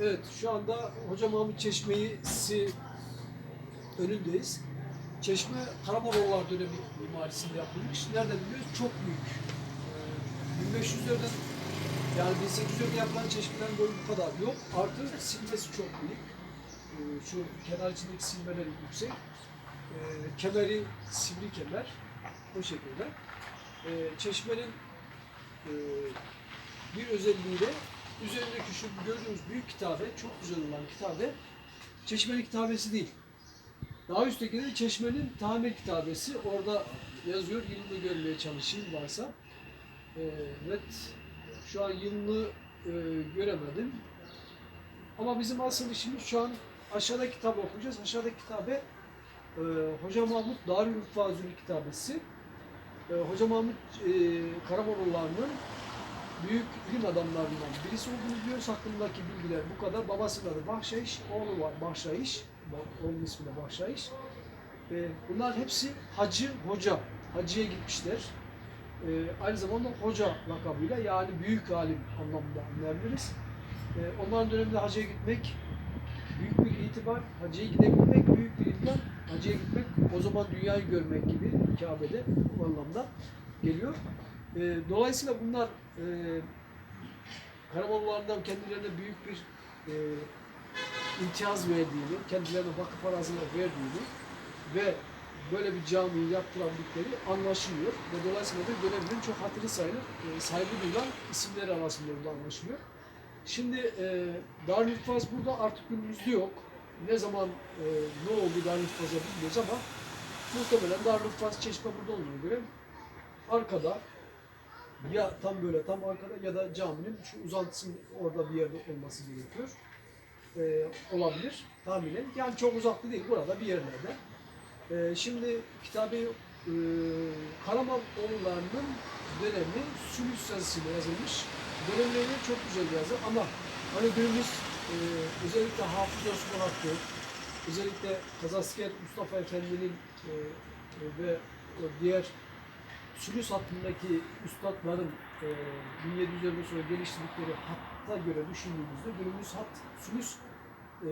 Evet, şu anda Hoca Mahmut Çeşme'si önündeyiz. Çeşme Karamoğollar dönemi mimarisinde yapılmış. Nereden biliyoruz? Çok büyük. Ee, 1500'lerden yani 1800'lerde yapılan çeşmelerin boyu bu kadar yok. Artı silmesi çok büyük. Ee, şu kenar içindeki silmeleri yüksek. Ee, kemeri sivri kemer. O şekilde. Ee, çeşmenin e, bir özelliği de üzerindeki şu gördüğünüz büyük kitabe, çok güzel olan kitabe, Çeşme'nin kitabesi değil. Daha üstteki de Çeşme'nin tamir kitabesi. Orada yazıyor, yılını görmeye çalışayım varsa. Ee, evet, şu an yılını e, göremedim. Ama bizim asıl işimiz şu an aşağıdaki kitabı okuyacağız. Aşağıdaki kitabe e, Hoca Mahmut Darül Fazülü kitabesi. E, Hoca Mahmut e, Karamoğulları'nın büyük ilim adamlarından birisi olduğunu biliyoruz. Hakkındaki bilgiler bu kadar. Babasının adı Bahşayiş, oğlu var Bahşayiş. Oğlunun ismi de Bahşayiş. E, bunlar hepsi hacı, hoca. Hacıya gitmişler. E, aynı zamanda hoca lakabıyla yani büyük alim anlamında anlayabiliriz. E, onların döneminde hacıya gitmek büyük bir itibar. Hacıya gidebilmek büyük bir imkan. Hacıya gitmek o zaman dünyayı görmek gibi Kabe'de bu anlamda geliyor. E, dolayısıyla bunlar e, Karamoğullarından kendilerine büyük bir e, imtiyaz verdiğini, kendilerine vakıf araziler verdiğini ve böyle bir camiyi yaptırabilecekleri anlaşılıyor. Ve dolayısıyla da dönemin çok hatırı sayılır, e, saygı duyulan isimleri arasında burada anlaşılıyor. Şimdi e, Darülfaz burada artık günümüzde yok. Ne zaman e, ne oldu Darülfaz'a bilmiyoruz ama muhtemelen Darülfaz çeşme burada olduğuna göre arkada ya tam böyle tam arkada ya da caminin şu uzantısının orada bir yerde olması gerekiyor. Ee, olabilir tahminen. Yani çok uzakta değil burada bir yerlerde. Ee, şimdi kitabı e, Karamanoğulları'nın dönemi Sülüs yazısıyla yazılmış. Dönemleri çok güzel yazı ama hani günümüz e, özellikle Hafız Osman Hakkı, özellikle Kazasker Mustafa Efendi'nin e, e, ve diğer Sülüs hattındaki üstadların e, 1700'lerden sonra geliştirdikleri hatta göre düşündüğümüzde günümüz hat Sülüs e,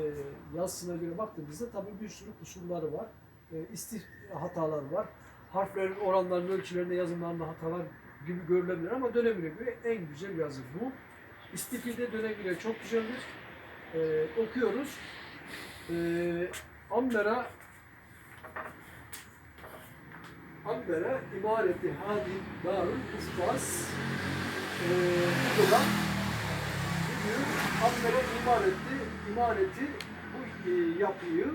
yazısına göre baktığımızda tabii bir sürü kusurları var. E, istif hatalar var. Harflerin oranlarının ölçülerinde yazımlarında hatalar gibi görülebilir ama dönemine göre en güzel yazı bu. İstifide dönemiyle çok güzeldir. E, okuyoruz. E, Ambera Ambera imareti hadi darul istas e, bu da bugün Ambera imareti imareti bu e, yapıyı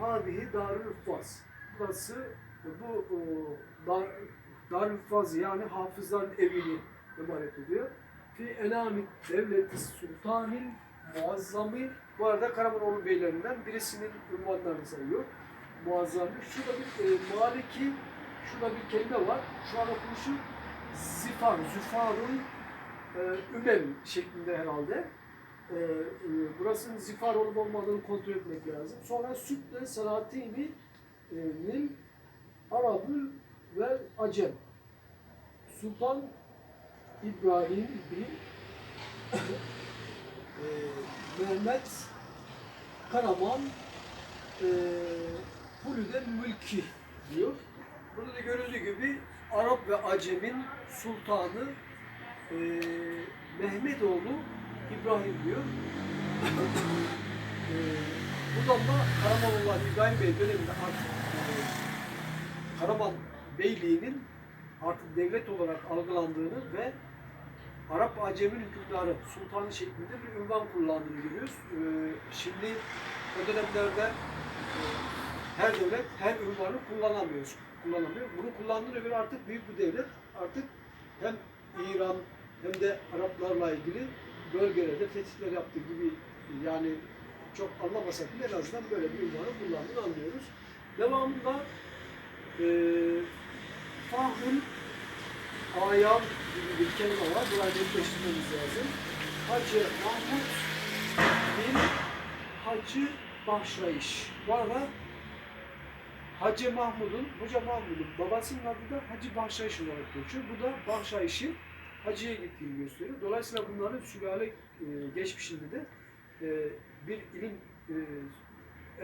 hadihi darul istas burası bu o, dar, darul istas yani hafızların evini imaret ediyor. Fi enami devleti sultanil muazzami bu arada Karamanoğlu beylerinden birisinin ünvanlarını sayıyor. Muazzami. Şurada bir e, Maliki Şurada bir kelime var. Şu an okunuşu zifar, züfarun e, ümem şeklinde herhalde. E, e, burasının zifar olup olmadığını kontrol etmek lazım. Sonra sütle salatini e, Arabül ve Acem. Sultan İbrahim bin e, Mehmet Karaman e, Hulüde Mülki diyor. Burada da görüldüğü gibi Ve Acem'in sultanı e, Mehmetoğlu İbrahim diyor. e, buradan da Karamanlılar İbrahim Bey döneminde artık e, Karaman Beyliği'nin artık devlet olarak algılandığını ve Arap Acem'in hükümdarı sultanı şeklinde bir ünvan kullandığını görüyoruz. E, şimdi o dönemlerde e, her devlet her ünvanı kullanamıyor kullanamıyor. Bunu kullandığına göre artık büyük bir devlet artık hem İran hem de Araplarla ilgili bölgelerde fetihler yaptığı gibi yani çok anlamasak bile en azından böyle bir ünvanı kullandığını anlıyoruz. Devamında e, Fahül Ayam gibi bir kelime var. Burayı netleştirmemiz lazım. Hacı Mahmut bin Hacı Bahşayiş. Bu arada Hacı Mahmud'un, Hoca Mahmud'un babasının adı da Hacı Bahşayiş olarak geçiyor. Bu da Bahşayiş'in hacıya gittiğini gösteriyor. Dolayısıyla bunların sülale e, geçmişinde de e, bir ilim e,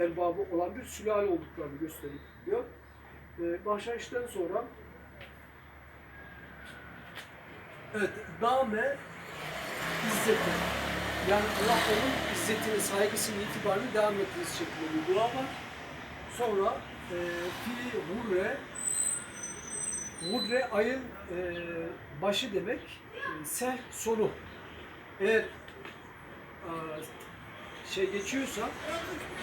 erbabı olan bir sülale olduklarını gösteriyor. E, sonra evet dame izzeti yani Allah onun izzetini, saygısını, itibarını devam etmesi şeklinde bir dua var. Sonra e, fi hurre hurre ayın e, başı demek e, seh sonu. Eğer e, şey geçiyorsa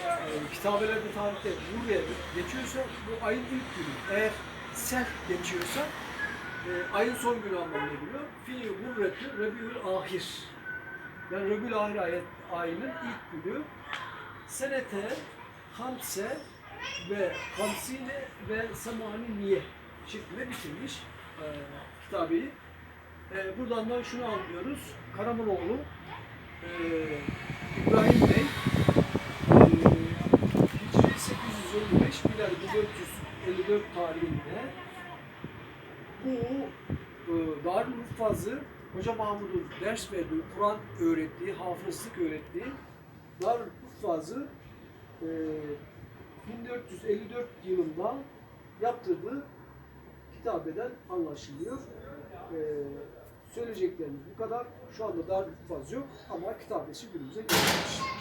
e, kitabelerde tarihte hurre geçiyorsa bu ayın ilk günü. Eğer seh geçiyorsa e, ayın son günü anlamına geliyor. Fi hurretü rebiül ahir. Yani Rabiül Ahir ayet, ayının ilk günü senete hamse ve hamsine ve samani niye şeklinde bitirmiş e, kitabeyi. E, buradan da şunu anlıyoruz. Karamanoğlu e, İbrahim Bey e, Hicri 855 miladi 1454 tarihinde bu e, Darül Huffaz'ı Hoca Mahmud'un ders verdiği, Kur'an öğrettiği, hafızlık öğrettiği Darül Huffaz'ı e, 1454 yılında yaptırdığı kitabeden anlaşılıyor. E, söyleyeceklerimiz bu kadar. Şu anda Darül Huffaz yok ama kitabesi günümüze gelmiş.